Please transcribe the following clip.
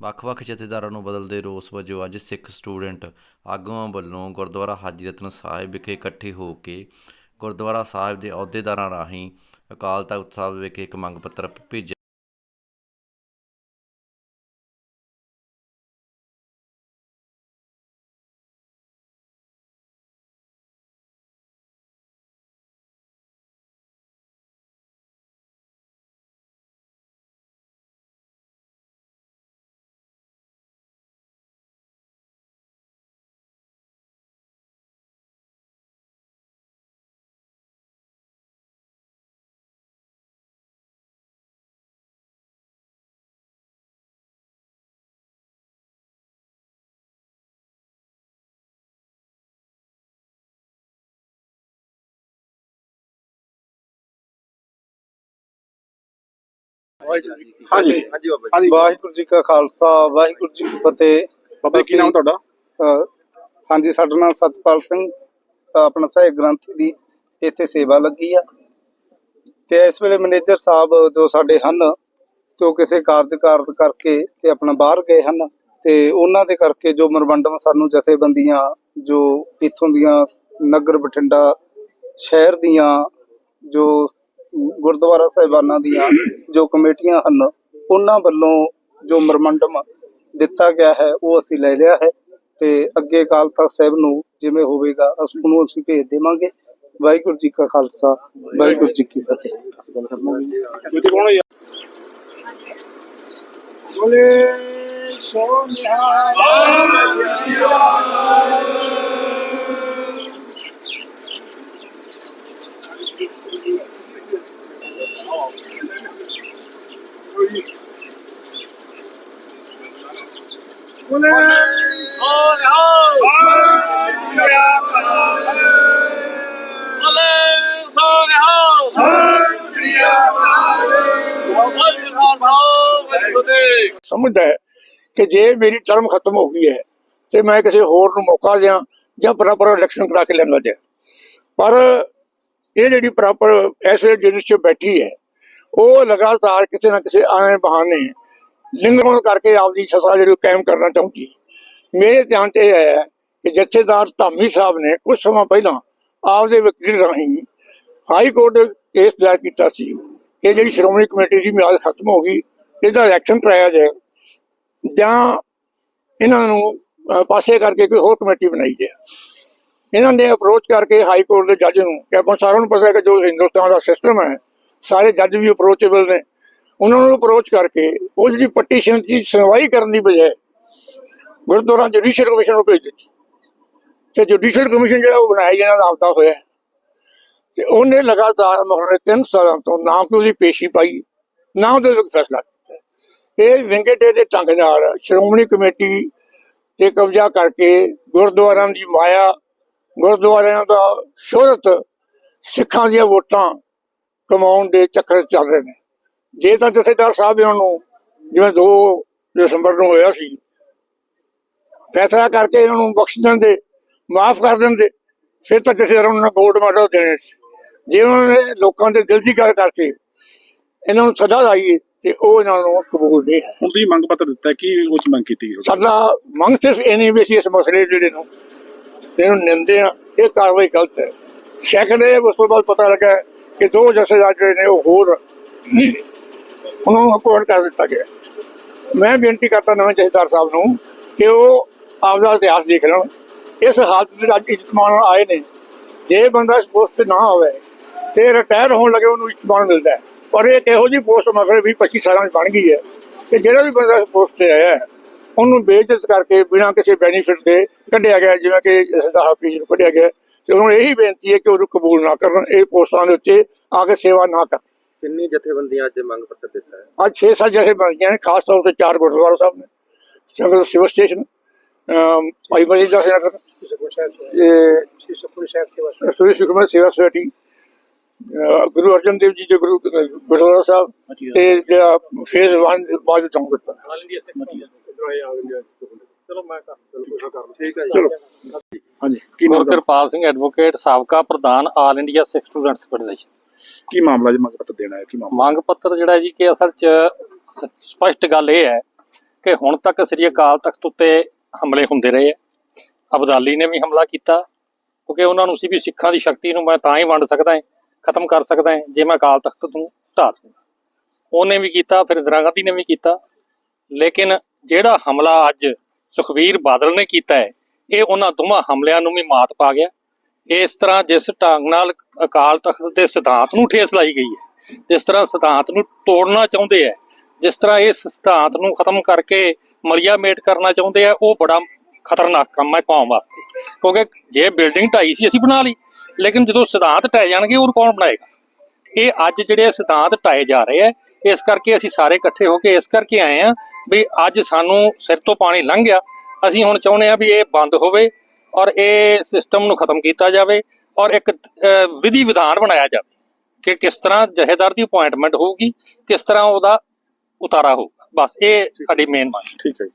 ਵੱਖ-ਵੱਖ ਜਥੇਦਾਰਾਂ ਨੂੰ ਬਦਲਦੇ ਰੋਸ ਵਜੋਂ ਅੱਜ ਸਿੱਖ ਸਟੂਡੈਂਟ ਆਗੂਆਂ ਵੱਲੋਂ ਗੁਰਦੁਆਰਾ ਹਾਜੀ ਰਤਨ ਸਾਹਿਬ ਵਿਖੇ ਇਕੱਠੇ ਹੋ ਕੇ ਗੁਰਦੁਆਰਾ ਸਾਹਿਬ ਦੇ ਅਹੁਦੇਦਾਰਾਂ ਰਾਹੀਂ ਅਕਾਲ ਤਖਤ ਸਾਹਿਬ ਵਿਖੇ ਇੱਕ ਮੰਗ ਪੱਤਰ ਭੇਜਿਆ ਹਾਂਜੀ। ਹਾਂਜੀ ਬਾਬਾ ਹਾਂਜੀ। ਵਾਹਿਗੁਰੂ ਜੀ ਕਾ ਖਾਲਸਾ ਵਾਹਿਗੁਰੂ ਜੀ ਕੀ ਫਤਿਹ। ਬਾਬਾ ਜੀ, ਕੀ ਨਾਮ ਤੁਹਾਡਾ? ਅਹ, ਹਾਂਜੀ ਸਾਡਾ ਨਾਮ ਸਤਪਾਲ ਸਿੰਘ ਅਹ, ਆਪਣਾ ਸਹਾਇਕ ਗ੍ਰੰਥੀ ਦੀ ਇੱਥੇ ਸੇਵਾ ਲੱਗੀ ਆ। ਤੇ ਇਸ ਵੇਲੇ ਮੈਨੇਜਰ ਸਾਹਿਬ ਜੋ ਸਾਡੇ ਹਨ ਤੇ ਉਹ ਕਿਸੇ ਕਾਰਜ ਕਾਰਜ ਕਰਕੇ ਤੇ ਆਪਣਾ ਬਾਹਰ ਗਏ ਹਨ ਤੇ ਉਹਨਾਂ ਦੇ ਕਰਕੇ ਜੋ ਮਰਵੰਡਮ ਸਾਨੂੰ ਜਥੇਬੰਦੀਆਂ ਜੋ ਇੱਥੋਂ ਦੀਆਂ ਨਗਰ ਬਠਿੰਡਾ ਸ਼ਹਿਰ ਦੀਆਂ ਜੋ ਗੁਰਦੁਆਰਾ ਸਾਹਿਬਾਨਾਂ ਦੀਆਂ ਜੋ ਕਮੇਟੀਆਂ ਹਨ, ਉਹਨਾਂ ਵੱਲੋਂ ਜੋ ਮਰਮੰਡਮ ਦਿੱਤਾ ਗਿਆ ਹੈ, ਉਹ ਅਸੀਂ ਲੈ ਲਿਆ ਹੈ ਤੇ ਅੱਗੇ ਅਕਾਲ ਤਖਤ ਸਾਹਿਬ ਨੂੰ ਜਿਵੇਂ ਹੋਵੇਗਾ ਉਸ ਨੂੰ ਅਸੀਂ ਭੇਜ ਦੇਵਾਂਗੇ। ਵਾਹਿਗੁਰੂ ਜੀ ਕਾ ਖਾਲਸਾ, ਵਾਹਿਗੁਰੂ ਜੀ ਕੀ ਫਤਿਹ। ਬੋਲੇ ਸੋ ਨਿਹਾਲ ਸਮਝਦਾ ਹੈ ਕਿ ਜੇ ਮੇਰੀ ਟਰਮ ਖਤਮ ਹੋ ਗਈ ਹੈ ਤੇ ਮੈਂ ਕਿਸੇ ਹੋਰ ਨੂੰ ਮੌਕਾ ਦਿਆਂ ਜਾਂ ਪ੍ਰੋਪਰ ਇਲੈਕਸ਼ਨ ਕਰਾ ਕੇ ਲੈਣਾ ਦਿਆਂ। ਪਰ ਇਹ ਜਿਹੜੀ ਪ੍ਰੋਪਰ ਐਸੇ ਜਿਹੜੀ ਚ ਬੈਠੀ ਹੈ, ਉਹ ਲਗਾਤਾਰ ਕਿਸੇ ਨਾ ਕਿਸੇ ਆਣੇ ਬਹਾਨੇ ਲਿੰਗਣ ਕਰਕੇ ਆਪਦੀ ਸਸਾ ਜਿਹੜੀ ਕਾਇਮ ਕਰਨਾ ਚਾਹੁੰਦੀ ਮੇਰੇ ਧਿਆਨ 'ਚ ਇਹ ਕਿ ਜਥੇਦਾਰ ਧਾਮੀ ਸਾਹਿਬ ਨੇ ਕੁਝ ਸਮਾਂ ਪਹਿਲਾਂ ਆਪਦੇ ਵਕੀਲ ਰਾਹੀਂ ਹਾਈ ਕੋਰਟ ਦੇ ਕੇਸ ਦਾਇਰ ਕੀਤਾ ਸੀ। ਕਿ ਜਿਹੜੀ ਸ਼੍ਰੋਮਣੀ ਕਮੇਟੀ ਦੀ ਮਿਆਦ ਖਤਮ ਹੋ ਗਈ, ਇਹਦਾ ਇਲੈਕਸ਼ਨ ਕਰਾਇਆ ਜਾਏ ਜਾਂ ਇਹਨਾਂ ਨੂੰ ਪਾਸੇ ਕਰਕੇ ਕੋਈ ਹੋਰ ਕਮੇਟੀ ਬਣਾਈ ਜਾਏ। ਇਹਨਾਂ ਨੇ ਅਪਰੋਚ ਕਰਕੇ ਹਾਈ ਕੋਰਟ ਦੇ ਜੱਜ ਨੂੰ ਕਿ ਆਪਾਂ ਸਾਰਿਆਂ ਨੂੰ ਪਤਾ ਹੈ ਕਿ ਜੋ ਹਿੰਦੁਸਤਾਨ ਦਾ ਸਿਸਟਮ ਹੈ, ਸਾਰੇ ਜੱਜ ਵੀ ਅਪਰੋਚੇਬਲ ਨੇ। ਉਹਨਾਂ ਨੂੰ ਅਪਰੋਚ ਕਰਕੇ ਉਹ ਜਿਹੜੀ ਪਟੀਸ਼ਨ ਦੀ ਸੁਣਵਾਈ ਕਰਨ ਦੀ ਬਜਾਏ ਗੁਰਦੁਆਰਾ ਜੁਡੀਸ਼ੀਅਲ ਕਮਿਸ਼ਨ ਨੂੰ ਭੇਜ ਦਿੱਤੀ। ਤੇ ਜੁਡੀਸ਼ੀਅਲ ਕਮਿਸ਼ਨ ਜਿਹੜਾ ਉਹ ਬਣਾਇਆ ਜਿਹੜਾ ਦਾ ਆਪਦਾ ਹੋਇਆ ਤੇ ਉਹਨੇ ਲਗਾਤਾਰ ਮਗਰ ਤਿੰਨ ਸਾਲਾਂ ਤੋਂ ਨਾ ਕੋਈ ਉਹਦੀ ਪੇਸ਼ੀ ਪਾਈ, ਨਾ ਉਹਦੇ ਉੱਤੇ ਫੈਸਲਾ ਕੀਤਾ। ਇਹ ਵਿੰਗੇਟੇ ਦੇ ਢੰਗ ਨਾਲ ਸ਼੍ਰੋਮਣੀ ਕਮੇਟੀ ਤੇ ਕਬਜ਼ਾ ਕਰਕੇ ਗੁਰਦੁਆਰਿਆਂ ਦੀ ਮਾਇਆ, ਗੁਰਦੁਆਰਿਆਂ ਦਾ ਸ਼ੋਹਰਤ ਸਿੱਖਾਂ ਦੀਆਂ ਵੋਟਾਂ ਕਮਾਉਣ ਦੇ ਚੱਕਰ ਚੱਲ ਰਹੇ ਨੇ। ਜੇ ਤਾਂ ਜਥੇਦਾਰ ਸਾਹਿਬ ਇਹਨਾਂ ਨੂੰ ਜਿਵੇਂ 2 ਦਸੰਬਰ ਨੂੰ ਹੋਇਆ ਸੀ ਫੈਸਲਾ ਕਰਕੇ ਇਹਨਾਂ ਨੂੰ ਬਖਸ਼ ਦਿੰਦੇ ਮਾਫ ਕਰ ਦਿੰਦੇ ਫਿਰ ਤਾਂ ਜਥੇਦਾਰਾਂ ਨੂੰ ਗੋਲਡ ਮੈਡਲ ਦੇਣੇ ਸੀ। ਜੇ ਉਹਨਾਂ ਨੇ ਲੋਕਾਂ ਦੇ ਦਿਲ ਦੀ ਗੱਲ ਕਰਕੇ ਇਹਨਾਂ ਨੂੰ ਸਜ਼ਾ ਲਾਈ ਤੇ ਉਹ ਇਹਨਾਂ ਨੂੰ ਕਬੂਲ ਨਹੀਂ ਹੈ। ਹੁਣ ਤੁਸੀਂ ਮੰਗ ਪੱਤਰ ਦਿੱਤਾ ਕੀ ਉਸ ਮੰਗ ਕੀਤੀ? ਸਾਡਾ ਮੰਗ ਸਿਰਫ ਇੰਨੀ ਵੀ ਸੀ ਇਸ ਮਸਲੇ ਜਿਹੜੇ ਨੂੰ ਇਹਨੂੰ ਨਿੰਦੇ ਆ ਇਹ ਕਾਰਵਾਈ ਗਲਤ ਹੈ। ਸੈਕੰਡ ਇਹ ਉਸ ਤੋਂ ਬਾਅਦ ਪਤਾ ਲੱਗਾ ਕਿ ਦੋ ਜਥੇਦਾਰ ਜਿਹੜੇ ਨੇ ਉਹ ਹੋਰ ਉਹਨਾਂ ਨੂੰ ਅਪੋਇੰਟ ਕਰ ਦਿੱਤਾ ਗਿਆ। ਮੈਂ ਬੇਨਤੀ ਕਰਦਾ ਨਵੇਂ ਜਥੇਦਾਰ ਸਾਹਿਬ ਨੂੰ ਕਿ ਉਹ ਆਪਦਾ ਇਤਿਹਾਸ ਦੇਖ ਲੈਣ। ਇਸ ਹਾਲਤ ਵਿੱਚ ਅੱਜ ਇਜਤਮਾਨ ਆਏ ਨੇ। ਜੇ ਬੰਦਾ ਇਸ ਪੋਸਟ ਤੇ ਨਾ ਹੋਵੇ ਤੇ ਰਿਟਾਇਰ ਹੋਣ ਲੱਗੇ ਉਹਨੂੰ ਇਜਤਮਾਨ ਮਿਲਦਾ ਹੈ। ਪਰ ਇਹ ਇਹੋ ਜਿਹੀ ਪੋਸਟ ਮਗਰ ਵੀ 25 ਸਾਲਾਂ ਵਿੱਚ ਬਣ ਗਈ ਹੈ ਕਿ ਜਿਹੜਾ ਵੀ ਬੰਦਾ ਇਸ ਪੋਸਟ ਤੇ ਆਇਆ ਉਹਨੂੰ ਬੇਇੱਜ਼ਤ ਕਰਕੇ ਬਿਨਾਂ ਕਿਸੇ ਬੈਨੀਫਿਟ ਦੇ ਕੱਢਿਆ ਗਿਆ ਜਿਵੇਂ ਕਿ ਇਸ ਦਾ ਹਾਫਿਜ਼ ਨੂੰ ਕੱਢਿਆ ਗਿਆ ਤੇ ਉਹਨਾਂ ਨੂੰ ਇਹੀ ਬੇਨਤੀ ਹੈ ਕਿ ਉਹਨੂੰ ਕਬੂਲ ਨਾ ਕਰਨ, ਇਹ ਪੋਸਟਾਂ ਦੇ ਉੱਤੇ ਆ ਕੇ ਸੇਵਾ ਨਾ ਕਰਨ। ਕਿੰਨੀ ਜਥੇਬੰਦੀਆਂ ਅੱਜ ਮੰਗ ਪੱਤਰ ਦਿੱਤਾ ਹੈ? ਅੱਜ 6 ਜੈਸੇ ਬਣ ਗਏ ਨੇ ਖਾਸ ਤੌਰ ਤੇ ਚਾਰ ਗੁਰਦੁਆਰਾ ਸਾਹਿਬ ਨੇ ਸੰਗਤ ਸਿਵਲ ਸਟੇਸ਼ਨ ਭਾਈ ਬਲੀ ਦਾ ਸੈਂਟਰ ਇਹ ਸ੍ਰੀ ਸੁਖਮਨੀ ਸੇਵਾ ਸੁਸਾਇਟੀ ਅਹ ਗੁਰੂ ਅਰਜਨ ਦੇਵ ਜੀ ਦੇ ਗੁਰੂ ਗੁਰਦੁਆਰਾ ਸਾਹਿਬ ਤੇ ਜਿਹੜਾ ਫੇਜ਼ 1 ਬਾਅਦ ਚੌਂਕ ਦਿੱਤਾ ਠੀਕ ਹੈ ਚਲੋ। ਹਾਂਜੀ। ਗੁਰਕਿਰਪਾਲ ਸਿੰਘ ਐਡਵੋਕੇਟ ਸਾਬਕਾ ਪ੍ਰਧਾਨ all India Sikh students federation. ਕੀ ਮਾਮਲਾ ਜੀ? ਮੰਗ ਪੱਤਰ ਦੇਣਾ ਹੈ, ਕੀ ਮਾਮਲਾ? ਮੰਗ ਪੱਤਰ ਜਿਹੜਾ ਜੀ ਕਿ ਅਸਲ 'ਚ ਸ- ਸਪਸ਼ਟ ਗੱਲ ਇਹ ਹੈ ਕਿ ਹੁਣ ਤੱਕ ਸ੍ਰੀ ਅਕਾਲ ਤਖਤ ਉੱਤੇ ਹਮਲੇ ਹੁੰਦੇ ਰਹੇ ਆ ਅਬਦਾਲੀ ਨੇ ਵੀ ਹਮਲਾ ਕੀਤਾ। ਕਿਉਂਕਿ ਉਹਨਾਂ ਨੂੰ ਸੀ ਵੀ ਸਿੱਖਾਂ ਦੀ ਸ਼ਕਤੀ ਨੂੰ ਮੈਂ ਤਾਂ ਹੀ ਵੰਡ ਸਕਦਾ ਹਾਂ, ਖਤਮ ਕਰ ਸਕਦਾ ਹਾਂ, ਜੇ ਮੈਂ ਅਕਾਲ ਤਖਤ ਨੂੰ ਢਾਹ ਦੂੰਗਾ। ਉਹਨੇ ਵੀ ਕੀਤਾ, ਫਿਰ ਇੰਦਰਾ ਗਾਂਧੀ ਨੇ ਵੀ ਕੀਤਾ। ਲੇਕਿਨ ਜਿਹੜਾ ਹਮਲਾ ਅੱਜ ਸੁਖਬੀਰ ਬਾਦਲ ਨੇ ਕੀਤਾ ਹੈ, ਇਹ ਉਹਨਾਂ ਦੋਵਾਂ ਹਮਲਿਆਂ ਨੂੰ ਵੀ ਮਾਤ ਪਾ ਗਿਆ। ਇਸ ਤਰ੍ਹਾਂ ਜਿਸ ਢੰਗ ਨਾਲ ਅਕਾਲ ਤਖਤ ਦੇ ਸਿਧਾਂਤ ਨੂੰ ਠੇਸ ਲਾਈ ਗਈ ਹੈ, ਜਿਸ ਤਰ੍ਹਾਂ ਸਿਧਾਂਤ ਨੂੰ ਤੋੜਨਾ ਚਾਹੁੰਦੇ ਹੈ, ਜਿਸ ਤਰ੍ਹਾਂ ਇਸ ਸਿਧਾਂਤ ਨੂੰ ਖਤਮ ਕਰਕੇ ਮਲੀਆ ਮੇਟ ਕਰਨਾ ਚਾਹੁੰਦੇ ਆ ਉਹ ਬੜਾ ਖਤਰਨਾਕ ਕੰਮ ਹੈ ਕੌਮ ਵਾਸਤੇ। ਕਿਉਂਕਿ ਜੇ ਬਿਲਡਿੰਗ ਢਾਈ ਸੀ, ਅਸੀਂ ਬਣਾ ਲਈ। ਲੇਕਿਨ ਜਦੋਂ ਸਿਧਾਂਤ ਢਾਏ ਜਾਣਗੇ ਉਹ ਕੌਣ ਬਣਾਏਗਾ? ਇਹ ਅੱਜ ਜਿਹੜੇ ਸਿਧਾਂਤ ਢਾਏ ਜਾ ਰਹੇ ਆ ਇਸ ਕਰਕੇ ਅਸੀਂ ਸਾਰੇ ਇਕੱਠੇ ਹੋ ਕੇ ਇਸ ਕਰਕੇ ਆਏ ਆ ਵੀ ਅੱਜ ਸਾਨੂੰ ਸਿਰ ਤੋਂ ਪਾਣੀ ਲੰਘ ਗਿਆ। ਅਸੀਂ ਹੁਣ ਚਾਹੁੰਦੇ ਆ ਵੀ ਇਹ ਬੰਦ ਹੋਵੇ ਔਰ ਇਹ ਸਿਸਟਮ ਨੂੰ ਖਤਮ ਕੀਤਾ ਜਾਵੇ ਔਰ ਇੱਕ ਵਿਧੀ ਵਿਧਾਨ ਬਣਾਇਆ ਜਾਵੇ ਕਿ ਕਿਸ ਤਰ੍ਹਾਂ ਜਹੇਦਾਰ ਦੀ ਅਪਾਇੰਟਮੈਂਟ ਹੋਊਗੀ, ਕਿਸ ਤਰ੍ਹਾਂ ਉਹਦਾ ਉਤਾਰਾ ਹੋਊਗਾ। ਬਸ, ਇਹ ਸਾਡੀ ਮੇਨ ਮੰਗ ਠੀਕ ਹੈ ਜੀ।